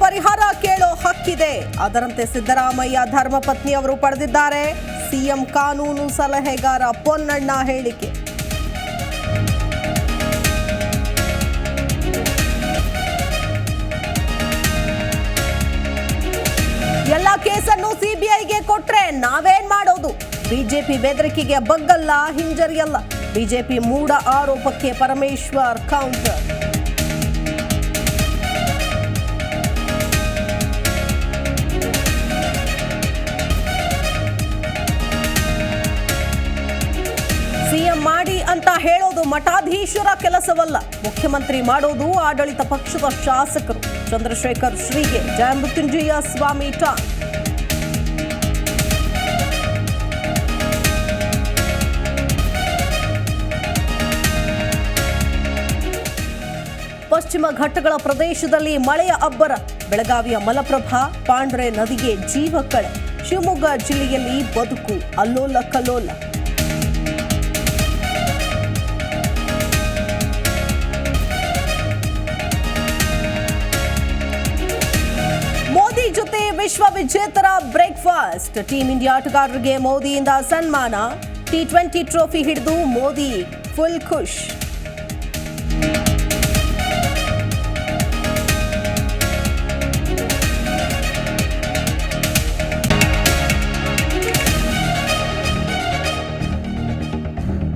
ಪರಿಹಾರ ಕೇಳೋ ಹಕ್ಕಿದೆ. ಅದರಂತೆ ಸಿದ್ದರಾಮಯ್ಯ ಧರ್ಮಪತ್ನಿ ಅವರು ಪಡೆದಿದ್ದಾರೆ. ಸಿಎಂ ಕಾನೂನು ಸಲಹೆಗಾರ ಪೊನ್ನಣ್ಣ ಹೇಳಿಕೆ. ಎಲ್ಲ ಕೇಸನ್ನು ಸಿಬಿಐಗೆ ಕೊಟ್ರೆ ನಾವೇನ್ ಮಾಡೋದು? ಬಿಜೆಪಿ ಬೆದರಿಕೆಗೆ ಬಗ್ಗಲ್ಲ, ಹಿಂಜರಿಯಲ್ಲ. ಬಿಜೆಪಿ ಮೂಢ ಆರೋಪಕ್ಕೆ ಪರಮೇಶ್ವರ್ ಕೌಂಟರ್ ಸಿಎಂ ಮಾಡಿ ಅಂತ ಹೇಳೋದು ಮಠಾಧೀಶರ ಕೆಲಸವಲ್ಲ. ಮುಖ್ಯಮಂತ್ರಿ ಮಾಡೋದು ಆಡಳಿತ ಪಕ್ಷದ ಶಾಸಕರು. ಚಂದ್ರಶೇಖರ್ ಶ್ರೀಗೆ ಜಯಮೃತ್ಯುಂಜಯ ಸ್ವಾಮಿ ಟಾ. ಪಶ್ಚಿಮ ಘಟ್ಟಗಳ ಪ್ರದೇಶದಲ್ಲಿ ಮಳೆಯ ಅಬ್ಬರ. ಬೆಳಗಾವಿಯ ಮಲಪ್ರಭಾ, ಪಾಂಡ್ರೆ ನದಿಗೆ ಜೀವ ಕಳೆ. ಶಿವಮೊಗ್ಗ ಜಿಲ್ಲೆಯಲ್ಲಿ ಬದುಕು ಅಲ್ಲೋಲ ಕಲ್ಲೋಲ ಜೊತೆ ವಿಶ್ವ ವಿಜೇತರ ಬ್ರೇಕ್ಫಾಸ್ಟ್ ಟೀಂ ಇಂಡಿಯಾ ಆಟಗಾರರಿಗೆ ಮೋದಿಯಿಂದ ಸನ್ಮಾನ ಟಿ ಟ್ವೆಂಟಿ ಟ್ರೋಫಿ ಹಿಡಿದು ಮೋದಿ ಫುಲ್ ಖುಷ್